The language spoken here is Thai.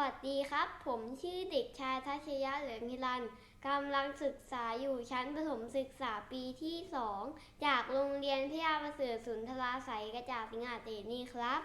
วัสดีครับ ผมชื่อเด็กชายทัชยะเหลืองนิรันกำลังศึกษาอยู่ชั้นประถมศึกษาปีที่สองจากโรงเรียนพิยาประเสริฐสุนทราสายกระจาสิงหาเตนี่ครับ